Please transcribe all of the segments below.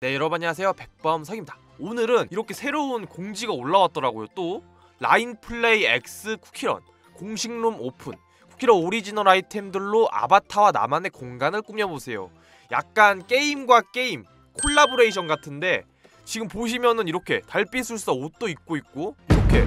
네 여러분 안녕하세요. 백범석입니다. 오늘은 이렇게 새로운 공지가 올라왔더라고요. 또 라인 플레이 X 쿠키런 공식룸 오픈 쿠키런 오리지널 아이템들로 아바타와 나만의 공간을 꾸며보세요. 약간 게임과 게임 콜라보레이션 같은데 지금 보시면은 이렇게 달빛술사 옷도 입고 있고 이렇게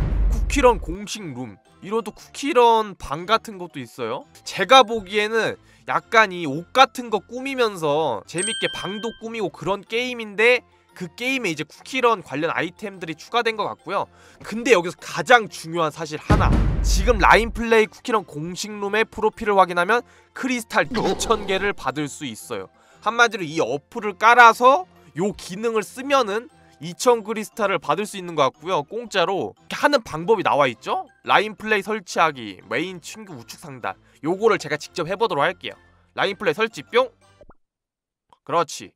쿠키런 공식 룸. 이런 또 쿠키런 방 같은 것도 있어요. 제가 보기에는 약간 이 옷 같은 거 꾸미면서 재밌게 방도 꾸미고 그런 게임인데 그 게임에 이제 쿠키런 관련 아이템들이 추가된 것 같고요. 근데 여기서 가장 중요한 사실 하나. 지금 라인플레이 쿠키런 공식룸의 프로필을 확인하면 크리스탈 2000개를 받을 수 있어요. 한마디로 이 어플을 깔아서 요 기능을 쓰면은 2000 크리스탈을 받을 수 있는 것 같고요. 공짜로 하는 방법이 나와 있죠? 라인 플레이 설치하기 메인 친구 우측 상단. 요거를 제가 직접 해보도록 할게요. 라인 플레이 설치 뿅! 그렇지.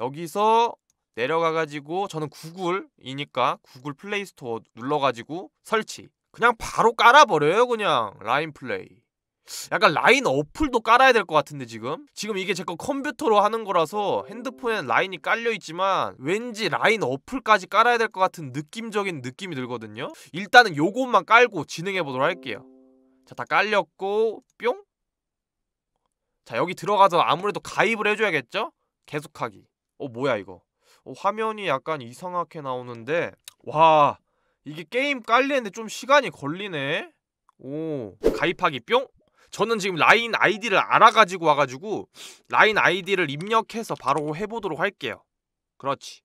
여기서 내려가가지고 저는 구글이니까 구글 플레이스토어 눌러가지고 설치. 그냥 바로 깔아버려요 그냥. 라인 플레이 약간 라인 어플도 깔아야 될 것 같은데 지금? 지금 이게 제거 컴퓨터로 하는 거라서 핸드폰에는 라인이 깔려있지만 왠지 라인 어플까지 깔아야 될 것 같은 느낌적인 느낌이 들거든요? 일단은 요것만 깔고 진행해보도록 할게요. 자 다 깔렸고 뿅! 자 여기 들어가서 아무래도 가입을 해줘야겠죠? 계속하기. 어 뭐야 이거? 어, 화면이 약간 이상하게 나오는데 와 이게 게임 깔리는데 좀 시간이 걸리네? 오 가입하기 뿅 저는 지금 라인 아이디를 알아가지고 와가지고 라인 아이디를 입력해서 바로 해보도록 할게요. 그렇지.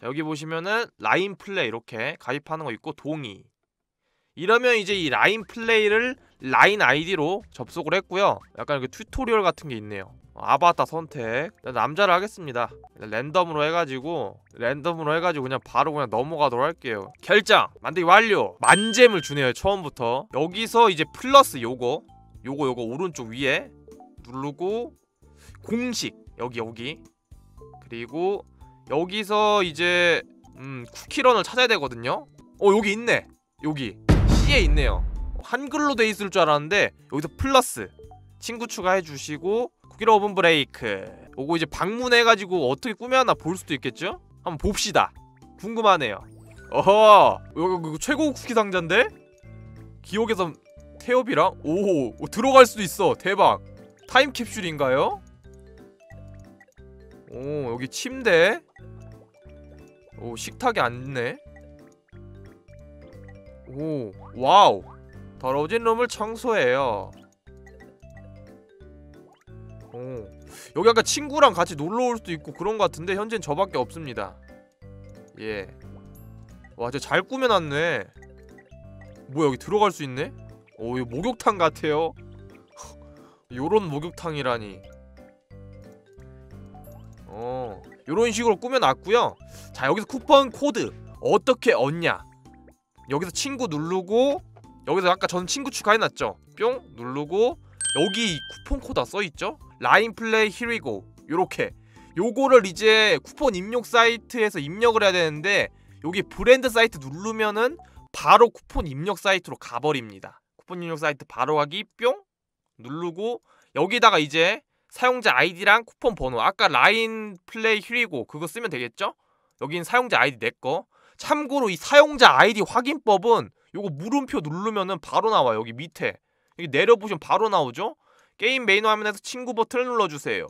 자, 여기 보시면은 라인 플레이 이렇게 가입하는 거 있고 동의. 이러면 이제 이 라인 플레이를 라인 아이디로 접속을 했고요. 약간 이렇게 튜토리얼 같은 게 있네요. 아바타 선택. 남자를 하겠습니다. 랜덤으로 해가지고 랜덤으로 해가지고 그냥 바로 그냥 넘어가도록 할게요. 결정 만들기 완료! 만잼을 주네요 처음부터. 여기서 이제 플러스 요거 요거 요거 오른쪽 위에 누르고 공식 여기 여기. 그리고 여기서 이제 음 쿠키런을 찾아야 되거든요. 어 여기 있네. 여기. C에 있네요. 한글로 돼 있을 줄 알았는데 여기서 플러스. 친구 추가해 주시고 쿠키런 오븐 브레이크. 요거 이제 방문해가지고 어떻게 꾸며놨나 볼 수도 있겠죠? 한번 봅시다. 궁금하네요. 어허! 이거, 이거 최고 쿠키 상자인데? 기억에서 태엽이랑? 오, 오 들어갈 수도 있어. 대박. 타임 캡슐인가요? 오 여기 침대. 오 식탁이 앉네. 오 와우. 더러워진 룸을 청소해요. 오 여기 아까 친구랑 같이 놀러 올 수도 있고 그런 것 같은데 현재는 저밖에 없습니다. 예와 진짜 잘 꾸며놨네. 뭐야 여기 들어갈 수 있네? 오 이거 목욕탕 같아요. 요런 목욕탕이라니. 어 요런 식으로 꾸며놨고요. 자 여기서 쿠폰 코드 어떻게 얻냐? 여기서 친구 누르고 여기서 아까 전 친구 추가해놨죠? 뿅 누르고 여기 쿠폰 코드가 써있죠? 라인 플레이 히리고 요렇게. 요거를 이제 쿠폰 입력 사이트에서 입력을 해야 되는데 여기 브랜드 사이트 누르면은 바로 쿠폰 입력 사이트로 가버립니다 쿠폰 입력 사이트 바로 가기 뿅 누르고 여기다가 이제 사용자 아이디랑 쿠폰 번호 아까 라인 플레이 휴리고 그거 쓰면 되겠죠? 여긴 사용자 아이디 내거 참고로 이 사용자 아이디 확인법은 요거 물음표 누르면은 바로 나와 요 여기 밑에 여기 내려보시면 바로 나오죠? 게임 메인 화면에서 친구 버튼을 눌러주세요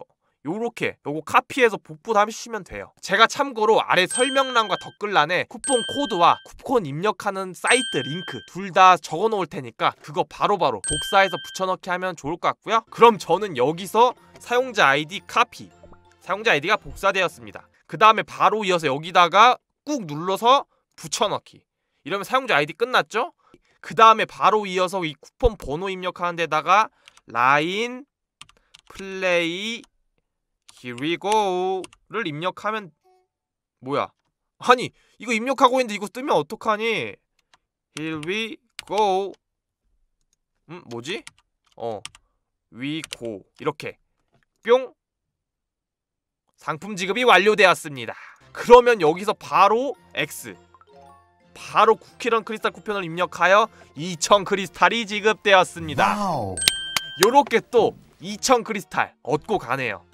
요렇게 요거 카피해서 복붙하시면 돼요. 제가 참고로 아래 설명란과 댓글란에 쿠폰 코드와 쿠폰 입력하는 사이트 링크 둘 다 적어 놓을 테니까 그거 바로바로 바로 복사해서 붙여넣기 하면 좋을 것 같고요. 그럼 저는 여기서 사용자 아이디 카피 사용자 아이디가 복사되었습니다. 그 다음에 바로 이어서 여기다가 꾹 눌러서 붙여넣기. 이러면 사용자 아이디 끝났죠? 그 다음에 바로 이어서 이 쿠폰 번호 입력하는 데다가 라인 플레이 Here we go를 입력하면 뭐야? 아니 이거 입력하고 있는데 이거 뜨면 어떡하니? Here we go 음 뭐지? 어 we go 이렇게. 뿅. 상품 지급이 완료되었습니다. 그러면 여기서 바로 X. 바로 쿠키런 크리스탈 쿠폰을 입력하여 2000 크리스탈이 지급되었습니다. 요렇게 또 2000 크리스탈 얻고 가네요